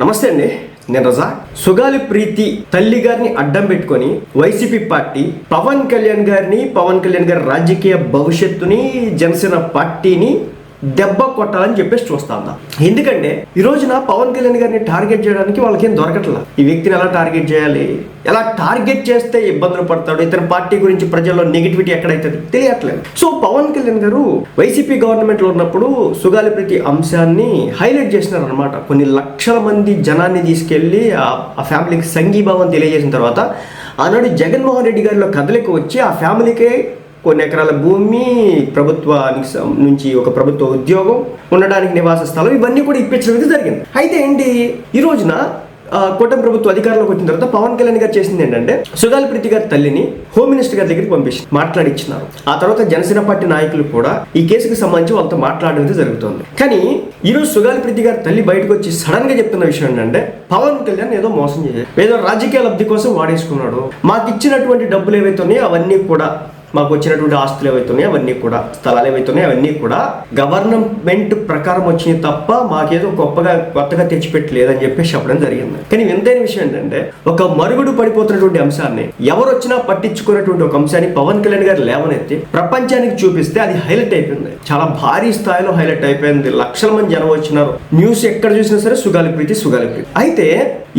నమస్తే అండి నేను రజా. సుగాలి ప్రీతి తల్లి గారిని అడ్డం పెట్టుకొని వైసీపీ పార్టీ పవన్ కళ్యాణ్ గారిని పవన్ కళ్యాణ్ గారి రాజకీయ భవిష్యత్తుని జనసేన పార్టీని దెబ్బ కొట్టాలని చెప్పేసి చూస్తా ఉన్నా. ఎందుకంటే ఈ రోజున పవన్ కళ్యాణ్ గారిని టార్గెట్ చేయడానికి వాళ్ళకేం దొరకట్లా. ఈ వ్యక్తిని ఎలా టార్గెట్ చేయాలి? ఎలా టార్గెట్ చేస్తే ఇబ్బందులు పడతాడు? ఇతని పార్టీ గురించి ప్రజల్లో నెగిటివిటీ ఎక్కడైతుంది? తెలియట్లేదు. సో పవన్ కళ్యాణ్ గారు వైసీపీ గవర్నమెంట్లో ఉన్నప్పుడు సుగాలి ప్రతి అంశాన్ని హైలైట్ చేసినారు అనమాట కొన్ని లక్షల మంది జనాన్ని తీసుకెళ్ళి ఆ- ఆ ఫ్యామిలీకి సంఘీభావం తెలియజేసిన తర్వాత ఆనాడు జగన్మోహన్ రెడ్డి గారిలో కదలిక వచ్చి ఆ ఫ్యామిలీకే కొన్ని ఎకరాల భూమి ప్రభుత్వానికి నుంచి ఒక ప్రభుత్వ ఉద్యోగం ఉండడానికి నివాస స్థలం ఇవన్నీ కూడా ఇప్పించడం అయితే జరిగింది. అయితే ఏంటి ఈ రోజున ఆ, కూటమి ప్రభుత్వ అధికారంలోకి వచ్చిన తర్వాత పవన్ కళ్యాణ్ గారు చేసింది ఏంటంటే సుగాలి ప్రీతి గారి తల్లిని హోమ్ మినిస్టర్ గారి దగ్గరికి పంపించి మాట్లాడిచ్చినారు. ఆ తర్వాత జనసేన పార్టీ నాయకులు కూడా ఈ కేసుకు సంబంధించి వాళ్ళతో మాట్లాడడం జరుగుతుంది. కానీ ఈరోజు సుగాల్ సుగాలి ప్రీతి గారి తల్లి బయటకు వచ్చి సడన్గా చెప్తున్న విషయం ఏంటంటే పవన్ కళ్యాణ్ ఏదో మోసం చేశారు ఏదో రాజకీయ లబ్ధి కోసం వాడేసుకున్నాడు. మాకు ఇచ్చినటువంటి డబ్బులు ఏవైతే ఉన్నాయో అవన్నీ కూడా మాకు వచ్చినటువంటి ఆస్తులు ఏవైతున్నాయో అవన్నీ కూడా స్థలాలు ఏవైతున్నాయో అవన్నీ కూడా గవర్నమెంట్ ప్రకారం వచ్చినాయి తప్ప మాకేదో గొప్పగా కొత్తగా తెచ్చిపెట్టలేదని చెప్పేసి చెప్పడం జరిగింది. కానీ వింతైన విషయం ఏంటంటే ఒక మరుగుడు పడిపోతున్నటువంటి అంశాన్ని ఎవరు వచ్చినా పట్టించుకున్నటువంటి ఒక అంశాన్ని పవన్ కళ్యాణ్ గారు లేవనెత్తి ప్రపంచానికి చూపిస్తే అది హైలైట్ అయిపోయింది. చాలా భారీ స్థాయిలో హైలైట్ అయిపోయింది. లక్షల మంది జనం వచ్చినారు. న్యూస్ ఎక్కడ చూసినా సరే సుగాలి ప్రీతి సుగాలి ప్రీతి. అయితే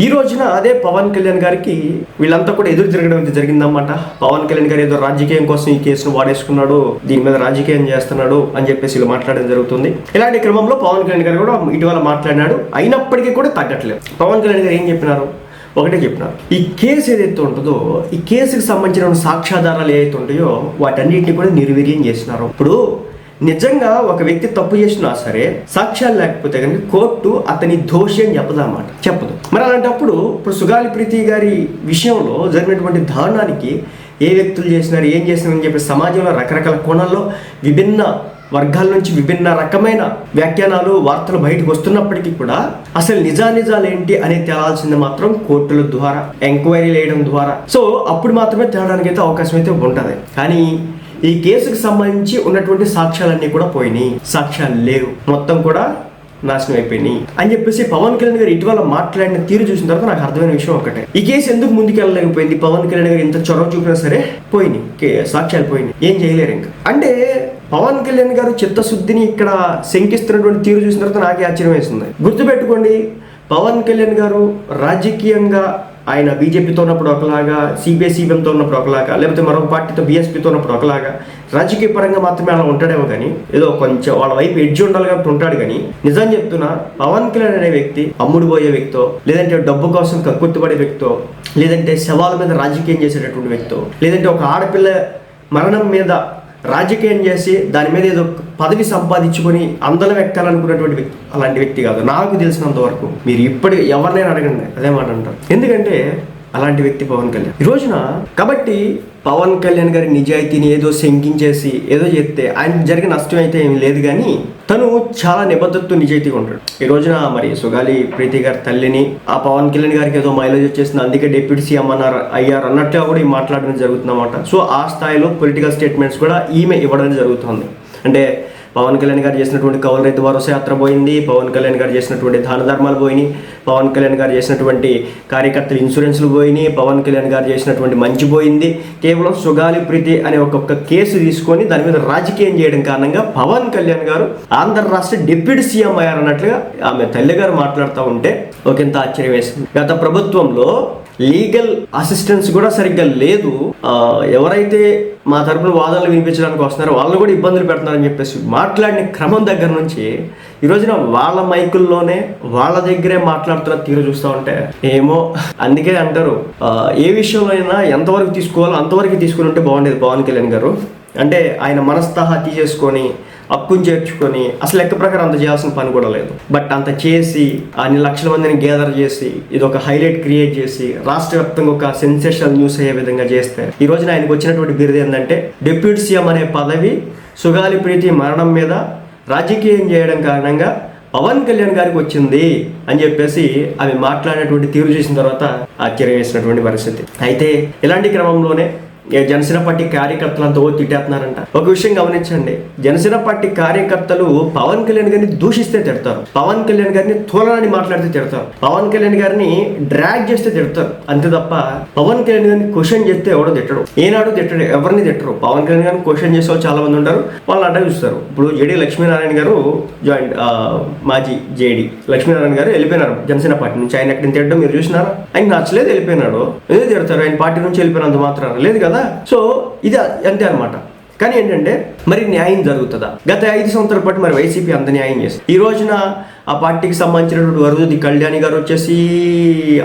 ఈ రోజున అదే పవన్ కళ్యాణ్ గారికి వీళ్ళంతా కూడా ఎదురు తిరగడం అయితే జరిగిందన్నమాట. పవన్ కళ్యాణ్ గారు ఏదో రాజకీయం కోసం ఈ కేసును వాడేసుకున్నాడు దీని మీద రాజకీయం చేస్తున్నాడు అని చెప్పేసి వీళ్ళు మాట్లాడడం జరుగుతుంది. ఇలాంటి క్రమంలో పవన్ కళ్యాణ్ గారు కూడా ఇటీవల మాట్లాడినాడు. అయినప్పటికీ కూడా తగ్గట్లేదు. పవన్ కళ్యాణ్ గారు ఏం చెప్పినారు? ఒకటే చెప్పినారు. ఈ కేసు ఏదైతే ఉంటుందో ఈ కేసుకి సంబంధించిన సాక్ష్యాధారాలు ఏవైతే ఉంటాయో వాటన్నిటిని కూడా నిర్వీర్యం చేసినారు. ఇప్పుడు నిజంగా ఒక వ్యక్తి తప్పు చేసినా సరే సాక్ష్యాలు లేకపోతే కనుక కోర్టు అతని దోషి అని చెప్పదన్నమాట చెప్పదు. మరి అలాంటప్పుడు ఇప్పుడు సుగాలి ప్రీతి గారి విషయంలో జరిగినటువంటి దారుణానికి ఏ వ్యక్తులు చేసినారు ఏం చేసినారని చెప్పి సమాజంలో రకరకాల కోణాల్లో విభిన్న వర్గాల నుంచి విభిన్న రకమైన వ్యాఖ్యానాలు వార్తలు బయటకు వస్తున్నప్పటికీ కూడా అసలు నిజానిజాలు ఏంటి అనేది తేలాల్సింది మాత్రం కోర్టుల ద్వారా ఎంక్వైరీ వేయడం ద్వారా. సో అప్పుడు మాత్రమే తేలడానికి అయితే అవకాశం అయితే ఉంటుంది. కానీ ఈ కేసుకు సంబంధించి ఉన్నటువంటి సాక్ష్యాలన్నీ కూడా పోయినాయి. సాక్ష్యాలు లేవు. మొత్తం కూడా నాశనం అయిపోయినాయి. అని చెప్పేసి పవన్ కళ్యాణ్ గారు ఇటీవల మాట్లాడిన తీరు చూసిన తర్వాత నాకు అర్థమైన విషయం ఒకటే. ఈ కేసు ఎందుకు ముందుకెళ్ళలేకపోయింది? పవన్ కళ్యాణ్ గారు ఇంత చొరవ చూపినా సరే పోయినాయి. కే- సాక్ష్యాలు పోయినాయి. ఏం చేయలేరు ఇంకా. అంటే పవన్ కళ్యాణ్ గారు చిత్తశుద్ధిని ఇక్కడ శంకిస్తున్నటువంటి తీరు చూసిన తర్వాత నాకే ఆశ్చర్యం వేస్తుంది గుర్తుపెట్టుకోండి పవన్ కళ్యాణ్ గారు రాజకీయంగా ఆయన బీజేపీతో ఉన్నప్పుడు ఒకలాగా సిబిఎస్ఈబిఎంతో ఉన్నప్పుడు ఒకలాగా లేకపోతే మరొక పార్టీతో బీఎస్పీతో ఉన్నప్పుడు ఒకలాగా రాజకీయ పరంగా మాత్రమే అలా ఉంటాడేమో కానీ ఏదో కొంచెం వాళ్ళ వైపు ఎడ్జ్ ఉండాలి కాబట్టి ఉంటాడు కానీ నిజం చెప్తున్నా పవన్ కళ్యాణ్ అనే వ్యక్తి అమ్ముడు పోయే వ్యక్తో లేదంటే డబ్బు కోసం కక్కుర్తిపడే వ్యక్తో లేదంటే శవాల మీద రాజకీయం చేసేటటువంటి వ్యక్తో లేదంటే ఒక ఆడపిల్ల మరణం మీద రాజకీయం చేసి దాని మీద ఏదో పదవి సంపాదించుకొని అందలం ఎక్కాలనుకున్నటువంటి వ్యక్తి అలాంటి వ్యక్తి కాదు. నాకు తెలిసినంత వరకు మీరు ఇప్పటి ఎవరినైనా అడగండి. అదే మాట అంటారు. ఎందుకంటే అలాంటి వ్యక్తి పవన్ కళ్యాణ్. ఈ రోజున కాబట్టి పవన్ కళ్యాణ్ గారి నిజాయితీని ఏదో శంకించేసి ఏదో చెప్తే ఆయన జరిగిన నష్టం అయితే ఏం లేదు కానీ తను చాలా నిబద్ధతతో నిజాయితీగా ఉంటాడు. ఈ రోజున మరి సుగాలి ప్రీతి గారి తల్లిని ఆ పవన్ కళ్యాణ్ గారికి ఏదో మైలేజ్ వచ్చేసింది అందుకే డిప్యూటీ సీఎం అన్నారు అయ్యారు అన్నట్టుగా కూడా ఈ మాట్లాడడం జరుగుతుందన్నమాట. సో ఆ స్థాయిలో పొలిటికల్ స్టేట్మెంట్స్ కూడా ఈమె ఇవ్వడం జరుగుతుంది. అంటే పవన్ కళ్యాణ్ గారు చేసినటువంటి కౌలు రైతు భరోసా యాత్ర పోయింది పవన్ కళ్యాణ్ గారు చేసినటువంటి దాన ధర్మాలు పోయినాయి పవన్ కళ్యాణ్ గారు చేసినటువంటి కార్యకర్తల ఇన్సూరెన్స్లు పోయినాయి పవన్ కళ్యాణ్ గారు చేసినటువంటి మంచి పోయింది. కేవలం సుగాలి ప్రీతి అనే ఒక్కొక్క కేసు తీసుకొని దాని మీద రాజకీయం చేయడం కారణంగా పవన్ కళ్యాణ్ గారు ఆంధ్ర రాష్ట్ర డిప్యూటీ సీఎం అయ్యారన్నట్లుగా ఆమె తల్లి గారు మాట్లాడుతూ ఉంటే ఒకంత ఆశ్చర్యం వేసింది. గత ప్రభుత్వంలో లీగల్ అసిస్టెన్స్ కూడా సరిగ్గా లేదు. ఎవరైతే మా తరపున వాదనలు వినిపించడానికి వస్తున్నారో వాళ్ళు కూడా ఇబ్బందులు పెడుతున్నారని చెప్పేసి మా మాట్లాడిన క్రమం దగ్గర నుంచి ఈ రోజున వాళ్ళ మైకుల్లోనే వాళ్ళ దగ్గరే మాట్లాడుతున్న తీరు చూస్తూ ఉంటే ఏమో అందుకే అంటారు. ఏ విషయంలో అయినా ఎంతవరకు తీసుకోవాలో అంతవరకు తీసుకుని ఉంటే బాగుండేది పవన్ కళ్యాణ్ గారు. అంటే ఆయన మనస్తహా తీసేసుకొని అప్పుని చేర్చుకొని అసలు లెక్క ప్రకారం అంత చేయాల్సిన పని కూడా లేదు. బట్ అంత చేసి అన్ని లక్షల మందిని గ్యాదర్ చేసి ఇది ఒక హైలైట్ క్రియేట్ చేసి రాష్ట్ర వ్యాప్తంగా ఒక సెన్సేషనల్ న్యూస్ అయ్యే విధంగా చేస్తే ఈ రోజున ఆయనకు వచ్చినటువంటి బిరుదు ఏంటంటే డిప్యూటీ సీఎం అనే పదవి సుగాలి ప్రీతి మరణం మీద రాజకీయం చేయడం కారణంగా పవన్ కళ్యాణ్ గారికి వచ్చింది అని చెప్పేసి అవి మాట్లాడేటువంటి తీరు చేసిన తర్వాత ఆశ్చర్యం వేసినటువంటి పరిస్థితి. అయితే ఇలాంటి క్రమంలోనే జనసేన పార్టీ కార్యకర్తలంతా ఓ తిట్టేస్తున్నారంట. ఒక విషయం గమనించండి. జనసేన పార్టీ కార్యకర్తలు పవన్ కళ్యాణ్ గారిని దూషిస్తే తిడతారు. పవన్ కళ్యాణ్ గారిని తోలనని మాట్లాడితే తిడతారు. పవన్ కళ్యాణ్ గారిని డ్రాగ్ చేస్తే తిడతారు. అంతే తప్ప పవన్ కళ్యాణ్ గారిని క్వశ్చన్ చేస్తే ఎవడో తిట్టడు. ఏనాడు తిట్టడు ఎవరిని తిట్టరు. పవన్ కళ్యాణ్ గారిని క్వశ్చన్ చేసే వాళ్ళు చాలా మంది ఉంటారు. వాళ్ళు అడ్డ చూస్తారు ఇప్పుడు జేడీ లక్ష్మీనారాయణ గారు జాయింట్ ఆ, మాజీ జేడీ లక్ష్మీనారాయణ గారు వెళ్ళిపోయినారు జనసేన పార్టీ నుంచి. ఆయన ఎక్కడిని తిట్టడం మీరు చూసినారా? ఆయన నచ్చలేదు వెళ్ళిపోయినాడు. ఎందుకు తిడతారు. ఆయన పార్టీ నుంచి వెళ్ళిపోయినంత మాత్రం లేదు కదా? సో ఇది అంతే అన్నమాట. కానీ ఏంటంటే మరి న్యాయం జరుగుతుందా? గత ఐదు సంవత్సరాల పాటు మరి వైసీపీ అంత న్యాయం చేస్తుంది. ఈ రోజున ఆ పార్టీకి సంబంధించినటువంటి వరదుది కళ్యాణి గారు వచ్చేసి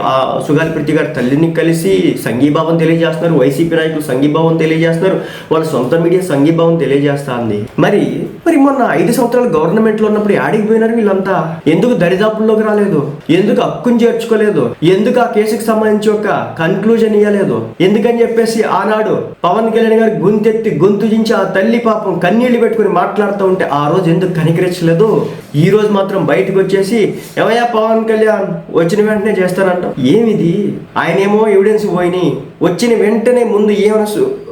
ఆ సుగాలి ప్రీతి గారి తల్లిని కలిసి సంఘీభావం తెలియజేస్తున్నారు వైసీపీ నాయకులు సంఘీభావం తెలియజేస్తున్నారు వాళ్ళ సొంత మీడియా సంఘీభావం తెలియజేస్తా ఉంది మరి మరి మొన్న ఐదు సంవత్సరాలు గవర్నమెంట్లో ఉన్నప్పుడు ఆడికి పోయినారు వీళ్ళంతా? ఎందుకు దరిదాపుల్లోకి రాలేదు? ఎందుకు హక్కుని చేర్చుకోలేదు? ఎందుకు ఆ కేసుకు సంబంధించి ఒక కన్క్లూజన్ ఇవ్వలేదు ఎందుకని చెప్పేసి ఆనాడు పవన్ కళ్యాణ్ గారు గొంతెత్తి గొంతు ఆ తల్లి పాపం కన్నీళ్ళు పెట్టుకుని మాట్లాడుతూ ఉంటే ఆ రోజు ఎందుకు కనికరించలేదు? ఈ రోజు మాత్రం బయటకు వచ్చేసి ఎవయా పవన్ కళ్యాణ్ వచ్చిన వెంటనే చేస్తారంట ఏమిది? ఆయనేమో ఎవిడెన్స్ పోయినాయి వచ్చిన వెంటనే ముందు ఏమైనా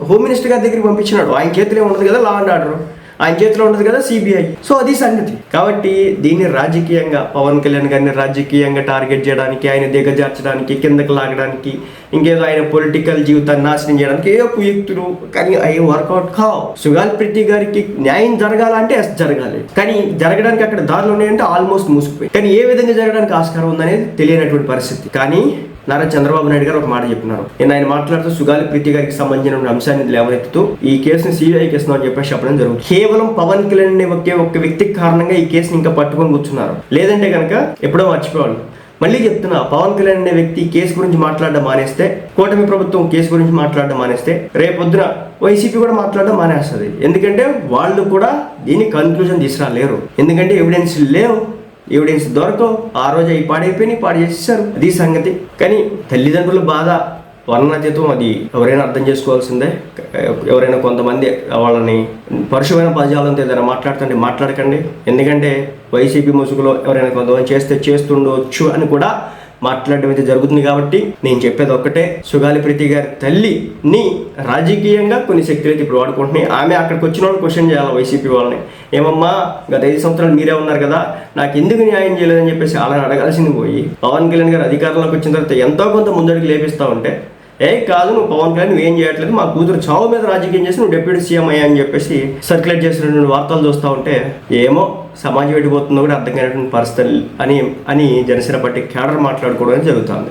హోమ్ మినిస్టర్ గారి దగ్గరికి పంపించినాడు. ఆయన చేతిలో ఉండదు కదా లా అండ్ ఆర్డర్ ఆయన చేతిలో ఉండదు కదా సిబిఐ సో అది సంగతి. కాబట్టి దీన్ని రాజకీయంగా పవన్ కళ్యాణ్ గారిని రాజకీయంగా టార్గెట్ చేయడానికి ఆయన దిగజార్చడానికి కిందకి లాగడానికి ఇంకేదో ఆయన పొలిటికల్ జీవితాన్ని నాశనం చేయడానికి ఏ కుయుక్తులు కానీ అవి వర్కౌట్ కావు. సుగాల్ ప్రీతి గారికి న్యాయం జరగాలంటే ఎస్ జరగాలి. కానీ జరగడానికి అక్కడ దారులు ఉన్నాయంటే ఆల్మోస్ట్ మూసుకుపోయి. కానీ ఏ విధంగా జరగడానికి ఆస్కారం ఉందనేది తెలియనటువంటి పరిస్థితి. కానీ నారా చంద్రబాబు నాయుడు గారు ఒక మాట చెప్పినారు. నేను ఆయన మాట్లాడుతూ సుగాలి ప్రీతి గారికి సంబంధించిన అంశాన్ని లేవనెత్తుతూ ఈ కేసుని సిబిఐ కేసు అని చెప్పేసి చెప్పడం జరుగుతుంది. కేవలం పవన్ కళ్యాణ్ అనే ఒకే ఒక్క వ్యక్తికి కారణంగా ఈ కేసుని ఇంకా పట్టుకొని కూర్చున్నారు. లేదంటే కనుక ఎప్పుడో మర్చిపోవాలి. మళ్ళీ చెప్తున్నా పవన్ కళ్యాణ్ అనే వ్యక్తి కేసు గురించి మాట్లాడడం మానేస్తే కూటమి ప్రభుత్వం కేసు గురించి మాట్లాడడం మానేస్తే రేపొద్దున వైసీపీ కూడా మాట్లాడడం మానేస్తుంది. ఎందుకంటే వాళ్ళు కూడా దీన్ని కన్క్లూజన్ తీసుకురాలేరు. ఎందుకంటే ఎవిడెన్స్ లేవు. ఎవిడెన్స్ దొరకవు. ఆ రోజు అవి పాడైపోయినాయి పాడు చేసేసారు అది సంగతి. కానీ తల్లిదండ్రుల బాధ వర్ణాతీతం అది ఎవరైనా అర్థం చేసుకోవాల్సిందే. ఎవరైనా కొంతమంది వాళ్ళని పరుషమైన పదజాలంతో ఏదైనా మాట్లాడుతుంటే మాట్లాడకండి. ఎందుకంటే వైసీపీ ముసుగులో ఎవరైనా కొంతమంది చేస్తే చేస్తుండవచ్చు అని కూడా మాట్లాడడం అయితే జరుగుతుంది కాబట్టి నేను చెప్పేది ఒక్కటే. సుగాలి ప్రీతి గారి తల్లిని రాజకీయంగా కొన్ని శక్తులు అయితే ఇప్పుడు వాడుకుంటున్నాయి. ఆమె అక్కడికి వచ్చిన వాళ్ళు క్వశ్చన్ చేయాలి వైసీపీ వాళ్ళని. ఏమమ్మా గత ఐదు సంవత్సరాలు మీరే ఉన్నారు కదా నాకు ఎందుకు న్యాయం చేయలేదని చెప్పేసి అలా అడగాల్సింది పోయి పవన్ కళ్యాణ్ గారు అధికారంలోకి వచ్చిన తర్వాత ఎంతో కొంత ముందడుగు లేపిస్తా ఉంటే ఏ కాదు నువ్వు పవన్ కళ్యాణ్ నువ్వేం చేయట్లేదు. మా కూతురు చావు మీద రాజకీయం చేసి నువ్వు డిప్యూటీ సీఎం అయ్యా అని చెప్పేసి సర్క్యులేట్ చేసినటువంటి వార్తలు చూస్తూ ఉంటే ఏమో సమాజం ఎడిపోతుందో కూడా అర్థం కానిటువంటి పరిస్థితులు అని అని జనసేన పార్టీ కేడర్ మాట్లాడుకోవడం జరుగుతుంది